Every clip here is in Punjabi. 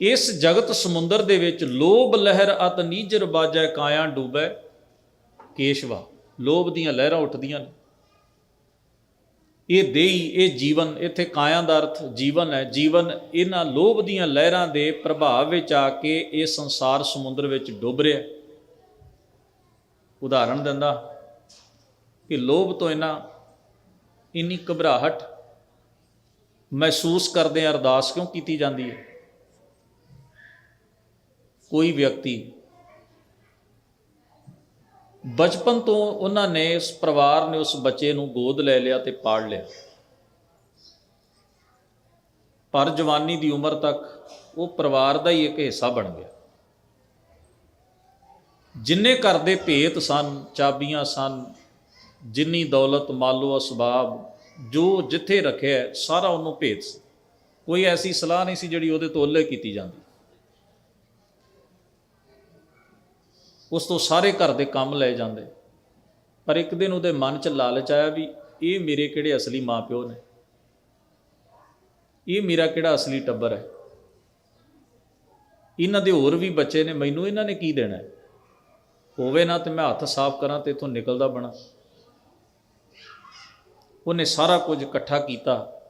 ਇਸ ਜਗਤ ਸਮੁੰਦਰ ਦੇ ਵਿੱਚ ਲੋਭ ਲਹਿਰ ਅਤ ਨੀਜਰ ਬਾਜੈ ਕਾਇਆ ਡੂਬੈ ਕੇਸ਼ਵਾ। ਲੋਭ ਦੀਆਂ ਲਹਿਰਾਂ ਉੱਠਦੀਆਂ ਨੇ। ਇਹ ਦੇਹੀ, ਇਹ ਜੀਵਨ, ਇੱਥੇ ਕਾਇਆ ਦਾ ਅਰਥ ਜੀਵਨ ਹੈ। ਜੀਵਨ ਇਹਨਾਂ ਲੋਭ ਦੀਆਂ ਲਹਿਰਾਂ ਦੇ ਪ੍ਰਭਾਵ ਵਿੱਚ ਆ ਕੇ ਇਹ ਸੰਸਾਰ ਸਮੁੰਦਰ ਵਿੱਚ ਡੁੱਬ ਰਿਹਾ ਹੈ। ਉਦਾਹਰਣ ਦਿੰਦਾ ਕਿ ਲੋਭ ਤੋਂ ਇਹਨਾਂ ਇੰਨੀ ਘਬਰਾਹਟ ਮਹਿਸੂਸ ਕਰਦੇ ਅਰਦਾਸ ਕਿਉਂ ਕੀਤੀ ਜਾਂਦੀ ਹੈ? ਕੋਈ ਵਿਅਕਤੀ ਬਚਪਨ ਤੋਂ ਉਹਨਾਂ ਨੇ ਇਸ ਪਰਿਵਾਰ ਨੇ ਉਸ ਬੱਚੇ ਨੂੰ ਗੋਦ ਲੈ ਲਿਆ ਤੇ ਪਾੜ ਲਿਆ। ਪਰ ਜਵਾਨੀ ਦੀ ਉਮਰ ਤੱਕ ਉਹ ਪਰਿਵਾਰ ਦਾ ਹੀ ਇੱਕ ਹਿੱਸਾ ਬਣ ਗਿਆ। ਜਿੰਨੇ ਘਰ ਦੇ ਭੇਤ ਸਨ, ਚਾਬੀਆਂ ਸਨ, ਜਿੰਨੀ ਦੌਲਤ ਮਾਲੋ ਅਸਬਾਬ ਜੋ ਜਿੱਥੇ ਰੱਖਿਆ, ਸਾਰਾ ਉਹਨੂੰ ਭੇਤ ਸੀ। ਕੋਈ ਐਸੀ ਸਲਾਹ ਨਹੀਂ ਸੀ ਜਿਹੜੀ ਉਹਦੇ ਤੋਂ ਉੱਲੇ ਕੀਤੀ ਜਾਂਦੀ। ਉਸ ਤੋਂ ਸਾਰੇ ਘਰ ਦੇ ਕੰਮ ਲੈ ਜਾਂਦੇ। ਪਰ ਇੱਕ ਦਿਨ ਉਹਦੇ ਮਨ 'ਚ ਲਾਲਚ ਆਇਆ ਵੀ ਇਹ ਮੇਰੇ ਕਿਹੜੇ ਅਸਲੀ ਮਾਪਿਓ ਨੇ? ਇਹ ਮੇਰਾ ਕਿਹੜਾ ਅਸਲੀ ਟੱਬਰ ਹੈ? ਇਹਨਾਂ ਦੇ ਹੋਰ ਵੀ ਬੱਚੇ ਨੇ, ਮੈਨੂੰ ਇਹਨਾਂ ਨੇ ਕੀ ਦੇਣਾ ਹੈ? ਹੋਵੇ ਨਾ ਤੇ ਮੈਂ ਹੱਥ ਸਾਫ਼ ਕਰਾਂ ਤੇ ਇਥੋਂ ਨਿਕਲਦਾ ਬਣਾ। ਉਹਨੇ ਸਾਰਾ ਕੁਝ ਇਕੱਠਾ ਕੀਤਾ।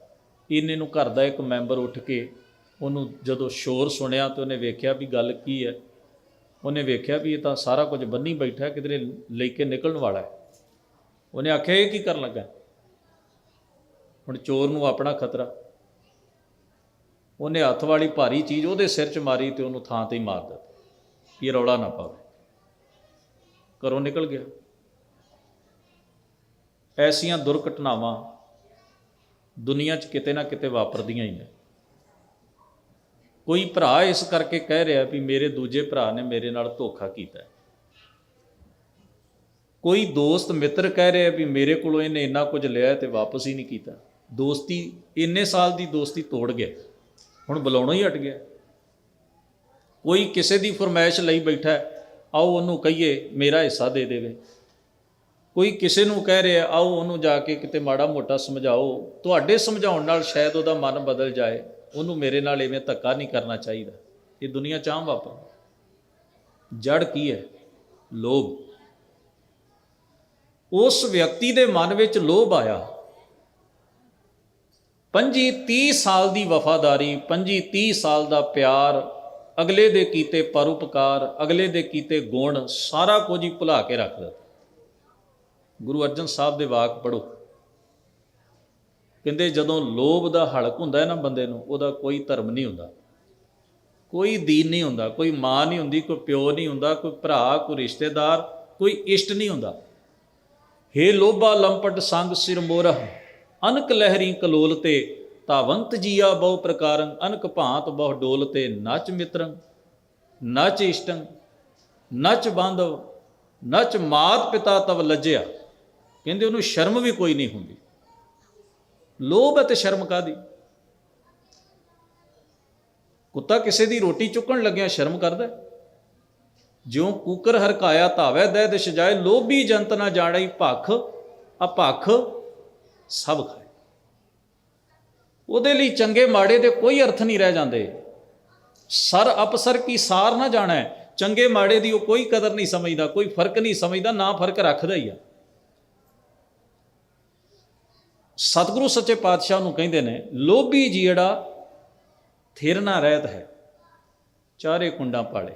ਇਹਨੇ ਨੂੰ ਘਰ ਦਾ ਇੱਕ ਮੈਂਬਰ ਉੱਠ ਕੇ ਉਹਨੂੰ ਜਦੋਂ ਸ਼ੋਰ ਸੁਣਿਆ ਤੇ ਉਹਨੇ ਵੇਖਿਆ ਵੀ ਗੱਲ ਕੀ ਹੈ? ਉਹਨੇ ਵੇਖਿਆ ਵੀ ਇਹ ਤਾਂ ਸਾਰਾ ਕੁਝ ਬੰਨੀ ਬੈਠਾ, ਕਿਧਰੇ ਲੈ ਕੇ ਨਿਕਲਣ ਵਾਲਾ ਹੈ। ਉਹਨੇ ਆਖਿਆ, ਇਹ ਕੀ ਕਰਨ ਲੱਗਾ? ਹੁਣ ਚੋਰ ਨੂੰ ਆਪਣਾ ਖਤਰਾ। ਉਹਨੇ ਹੱਥ ਵਾਲੀ ਭਾਰੀ ਚੀਜ਼ ਉਹਦੇ ਸਿਰ 'ਚ ਮਾਰੀ ਤੇ ਉਹਨੂੰ ਥਾਂ ਤੇ ਹੀ ਮਾਰ ਦਿੱਤਾ। ਕਿ ਰੌਲਾ ਨਾ ਪਾਵੇ। ਘਰੋਂ ਨਿਕਲ ਗਿਆ। ਐਸੀਆਂ ਦੁਰਘਟਨਾਵਾਂ ਦੁਨੀਆ 'ਚ ਕਿਤੇ ਨਾ ਕਿਤੇ ਵਾਪਰਦੀਆਂ ਹੀ ਨੇ। ਕੋਈ ਭਰਾ ਇਸ ਕਰਕੇ ਕਹਿ ਰਿਹਾ ਵੀ ਮੇਰੇ ਦੂਜੇ ਭਰਾ ਨੇ ਮੇਰੇ ਨਾਲ ਧੋਖਾ ਕੀਤਾ ਕੋਈ ਦੋਸਤ ਮਿੱਤਰ ਕਹਿ ਰਿਹਾ ਵੀ ਮੇਰੇ ਕੋਲੋਂ ਇਹਨੇ ਇੰਨਾ ਕੁਝ ਲਿਆ ਤੇ ਵਾਪਸ ਹੀ ਨਹੀਂ ਕੀਤਾ। ਦੋਸਤੀ, ਇੰਨੇ ਸਾਲ ਦੀ ਦੋਸਤੀ ਤੋੜ ਗਿਆ। ਹੁਣ ਬੁਲਾਉਣਾ ਹੀ ਹਟ ਗਿਆ। ਕੋਈ ਕਿਸੇ ਦੀ ਫਰਮਾਇਸ਼ ਲਈ ਬੈਠਾ ਆਓ ਉਹਨੂੰ ਕਹੀਏ, ਮੇਰਾ ਹਿੱਸਾ ਦੇ ਦੇਵੇ। ਕੋਈ ਕਿਸੇ ਨੂੰ ਕਹਿ ਰਿਹਾ, ਆਓ ਉਹਨੂੰ ਜਾ ਕੇ ਕਿਤੇ ਮਾੜਾ ਮੋਟਾ ਸਮਝਾਓ। ਤੁਹਾਡੇ ਸਮਝਾਉਣ ਨਾਲ ਸ਼ਾਇਦ ਉਹਦਾ ਮਨ ਬਦਲ ਜਾਏ। ਉਹਨੂੰ ਮੇਰੇ ਨਾਲ ਐਵੇਂ ਧੱਕਾ ਨਹੀਂ ਕਰਨਾ ਚਾਹੀਦਾ। ਇਹ ਦੁਨੀਆ ਆਮ ਵਾਪਰ। ਜੜ ਕੀ ਹੈ? ਲੋਭ। ਉਸ ਵਿਅਕਤੀ ਦੇ ਮਨ ਵਿੱਚ ਲੋਭ ਆਇਆ। 25 30 ਸਾਲ ਦੀ ਵਫਾਦਾਰੀ 25 30 ਸਾਲ ਦਾ ਪਿਆਰ, ਅਗਲੇ ਦੇ ਕੀਤੇ ਪਰਉਪਕਾਰ, ਅਗਲੇ ਦੇ ਕੀਤੇ ਗੁਣ, ਸਾਰਾ ਕੁਝ ਹੀ ਭੁਲਾ ਕੇ ਰੱਖ ਦਿੱਤਾ। ਗੁਰੂ ਅਰਜਨ ਸਾਹਿਬ ਦੇ ਵਾਕ ਪੜੋ ਕਹਿੰਦੇ ਜਦੋਂ ਲੋਭ ਦਾ ਹਲਕ ਹੁੰਦਾ ਹੈ ਨਾ ਬੰਦੇ ਨੂੰ, ਉਹਦਾ ਕੋਈ ਧਰਮ ਨਹੀਂ ਹੁੰਦਾ। ਕੋਈ ਦੀਨ ਨਹੀਂ ਹੁੰਦਾ, ਕੋਈ ਮਾਂ ਨਹੀਂ ਹੁੰਦੀ, ਕੋਈ ਪਿਓ ਨਹੀਂ ਹੁੰਦਾ, ਕੋਈ ਭਰਾ, ਕੋਈ ਰਿਸ਼ਤੇਦਾਰ, ਕੋਈ ਇਸ਼ਟ ਨਹੀਂ ਹੁੰਦਾ। ਹੇ ਲੋਭਾ ਲੰਪਟ ਸੰਗ ਸਿਰ ਮੋਰਹ, ਅਨਕ ਲਹਿਰੀ ਕਲੋਲ ਤੇ ਤਾਵੰਤ ਜੀਆ ਬਹੁ ਪ੍ਰਕਾਰੰ, ਅਨਕ ਭਾਂਤ ਬਹੁ ਡੋਲ ਤੇ ਨਚ ਮਿਤਰੰ, ਨਚ ਇਸ਼ਟੰ, ਨਚ ਬਾਂਧਵ, ਨਚ ਮਾਤ ਪਿਤਾ ਤਵ ਲੱਜਿਆ। ਕਹਿੰਦੇ ਉਹਨੂੰ ਸ਼ਰਮ ਵੀ ਕੋਈ ਨਹੀਂ ਹੁੰਦੀ। ਲੋਭ ਅਤੇ ਸ਼ਰਮ ਕਾਦੀ ਕੁੱਤਾ ਕਿਸੇ ਦੀ ਰੋਟੀ ਚੁੱਕਣ ਲੱਗਿਆ ਸ਼ਰਮ ਕਰਦਾ ਹੈ। ਜਿਉ ਕੂਕਰ ਹਰਕਾਇਆ ਧਾਵੈ ਦੈ ਦਿਸ਼ ਸਜਾਏ ਲੋਭੀ ਜੰਤ ਨਾ ਜਾਣਈ ਭਖ, ਅਭਖ, ਸਭ ਖਾਏ। ਉਹਦੇ ਲਈ ਚੰਗੇ ਮਾੜੇ ਦੇ ਕੋਈ ਅਰਥ ਨਹੀਂ ਰਹਿ ਜਾਂਦੇ। ਸਰ ਅਪਸਰ ਕੀ ਸਾਰ ਨਾ ਜਾਣਾ, ਚੰਗੇ ਮਾੜੇ ਦੀ ਉਹ ਕੋਈ ਕਦਰ ਨਹੀਂ ਸਮਝਦਾ, ਕੋਈ ਫ਼ਰਕ ਨਹੀਂ ਸਮਝਦਾ, ਨਾ ਫ਼ਰਕ ਰੱਖਦਾ ਹੀ ਆ। ਸਤਿਗੁਰੂ ਸੱਚੇ ਪਾਤਸ਼ਾਹ ਨੂੰ ਕਹਿੰਦੇ ਨੇ, ਲੋਭੀ ਜਿਹੜਾ ਥੇਰਨਾ ਰਹਿਤ ਹੈ, ਚਾਰੇ ਕੁੰਡਾਂ ਪਾਲੇ।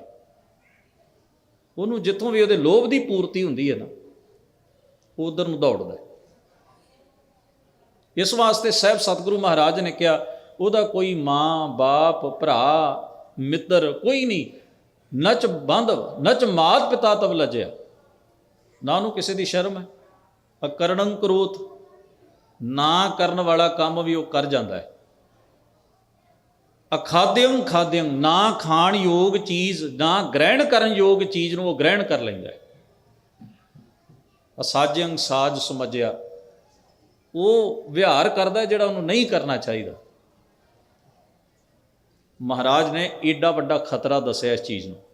ਉਹਨੂੰ ਜਿੱਥੋਂ ਵੀ ਉਹਦੇ ਲੋਭ ਦੀ ਪੂਰਤੀ ਹੁੰਦੀ ਹੈ ਨਾ ਉਧਰ ਨੂੰ ਦੌੜਦਾ ਇਸ ਵਾਸਤੇ ਸਹਿਬ ਸਤਿਗੁਰੂ ਮਹਾਰਾਜ ਨੇ ਕਿਹਾ, ਉਹਦਾ ਕੋਈ ਮਾਂ, ਬਾਪ, ਭਰਾ, ਮਿੱਤਰ ਕੋਈ ਨਹੀਂ ਨਚ ਬੰਧਵ ਨਚ ਮਾਤ ਪਿਤਾ ਤਵ ਲਜਿਆ। ਨਾ ਉਹਨੂੰ ਕਿਸੇ ਦੀ ਸ਼ਰਮ ਹੈ। ਅਕਰਣੰ ਕਰੋਤ। ਨਾ ਕਰਨ ਵਾਲਾ ਕੰਮ ਵੀ ਉਹ ਕਰ ਜਾਂਦਾ ਹੈ। ਅਖਾਦਿਅੰ ਖਾਦਿਅੰ ਨਾ ਖਾਣ ਯੋਗ ਚੀਜ਼, ਨਾ ਗ੍ਰਹਿਣ ਕਰਨ ਯੋਗ ਚੀਜ਼ ਨੂੰ ਉਹ ਗ੍ਰਹਿਣ ਕਰ ਲੈਂਦਾ ਹੈ। ਅਸਾਜਿਅੰ ਸਾਜ ਸਮਝਿਆ। ਉਹ ਵਿਹਾਰ ਕਰਦਾ ਜਿਹੜਾ ਉਹਨੂੰ ਨਹੀਂ ਕਰਨਾ ਚਾਹੀਦਾ। ਮਹਾਰਾਜ ਨੇ ਏਡਾ ਵੱਡਾ ਖਤਰਾ ਦੱਸਿਆ ਇਸ ਚੀਜ਼ ਨੂੰ।